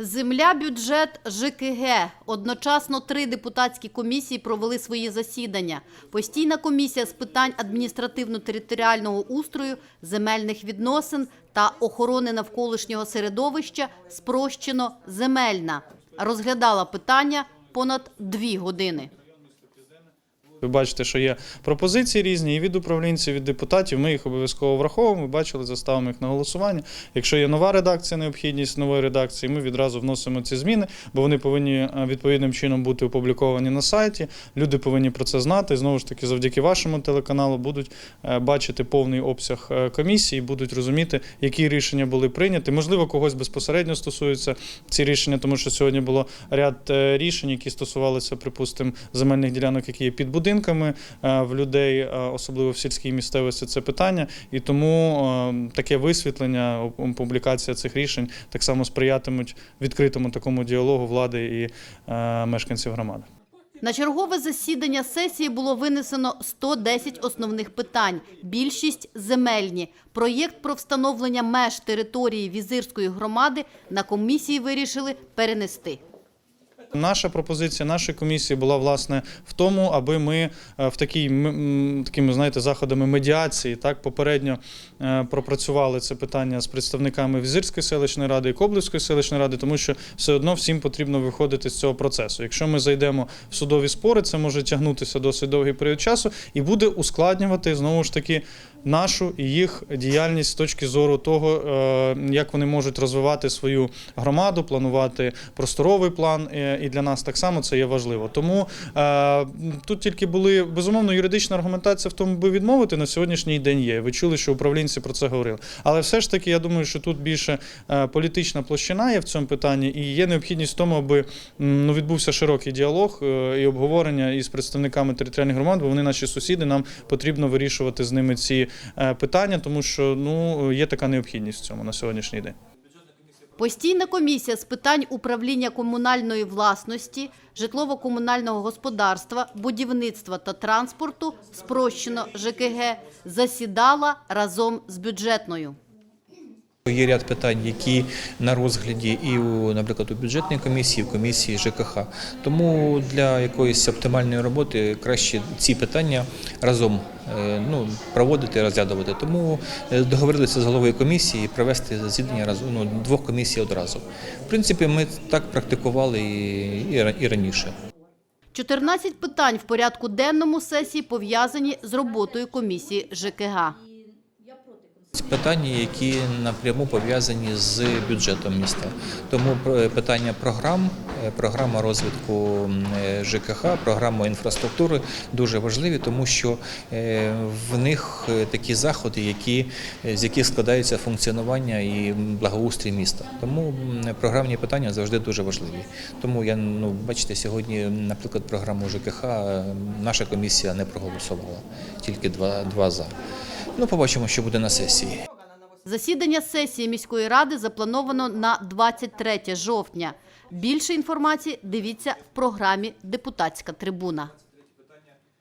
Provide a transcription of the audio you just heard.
Земля, бюджет, ЖКГ. Одночасно три депутатські комісії провели свої засідання. Постійна комісія з питань адміністративно-територіального устрою, земельних відносин та охорони навколишнього середовища спрощено земельна. Розглядала питання понад дві години. Ви бачите, що є пропозиції різні і від управлінців, і від депутатів. Ми їх обов'язково враховуємо. Ми бачили, заставимо їх на голосування. Якщо є нова редакція, необхідність нової редакції, ми відразу вносимо ці зміни, бо вони повинні е, відповідним чином бути опубліковані на сайті. Люди повинні про це знати. Знову ж таки, завдяки вашому телеканалу будуть е, бачити повний обсяг е, комісії, будуть розуміти, які рішення були прийняті. Можливо, когось безпосередньо стосуються ці рішення, тому що сьогодні було ряд рішень, які стосувалися, припустимо, земельних ділянок, які є під будинками е, в людей, е, особливо в сільській місцевості, це питання. І тому е, таке висвітлення, публікація цих рішень так само сприятимуть відкритому такому діалогу влади і мешканців громади. На чергове засідання сесії було винесено 110 основних питань. Більшість земельні. Проєкт про встановлення меж території візирської громади на комісії вирішили перенести. Наша пропозиція нашої комісії була власне в тому, аби ми е, в такій такими знаєте заходами медіації так попередньо е, пропрацювали це питання з представниками Візирської селищної ради і Коблівської селищної ради, тому що все одно всім потрібно виходити з цього процесу. Якщо ми зайдемо в судові спори, це може тягнутися досить довгий період часу і буде ускладнювати знову ж таки нашу і їх діяльність з точки зору того, е, як вони можуть розвивати свою громаду, планувати просторовий план. е, І для нас так само це є важливо. Тому е, тут тільки були безумовно юридична аргументація в тому, би відмовити на сьогоднішній день є. Ви чули, що управлінці про це говорили. Але все ж таки, я думаю, що тут більше політична площина є в цьому питанні, і є необхідність в тому, аби ну, відбувся широкий діалог і обговорення із представниками територіальних громад, бо вони наші сусіди. Нам потрібно вирішувати з ними ці е, питання, тому що ну є така необхідність в цьому на сьогоднішній день. Постійна комісія з питань управління комунальної власності, житлово-комунального господарства, будівництва та транспорту, спрощено ЖКГ, засідала разом з бюджетною. Є ряд питань, які на розгляді і у, наприклад, у бюджетній комісії, і в комісії ЖКХ. Тому для якоїсь оптимальної роботи краще ці питання разом е, ну, проводити, розглядувати. Тому е, договорилися з головою комісії провести засідання разом ну, двох комісій одразу. В принципі, ми так практикували і, і раніше. 14 питань в порядку денному сесії пов'язані з роботою комісії ЖКГ. Питання, які напряму пов'язані з бюджетом міста. Тому питання програм, е, програма розвитку е, ЖКХ, програма інфраструктури дуже важливі, тому що е, в них такі заходи, які, з яких складається функціонування і благоустрій міста. Тому програмні питання завжди дуже важливі. Тому я ну бачите, сьогодні, наприклад, програму ЖКХ наша комісія не проголосувала, тільки два, два за. Ну, побачимо, що буде на сесії. Засідання сесії міської ради заплановано на 23 жовтня. Більше інформації дивіться в програмі «Депутатська трибуна».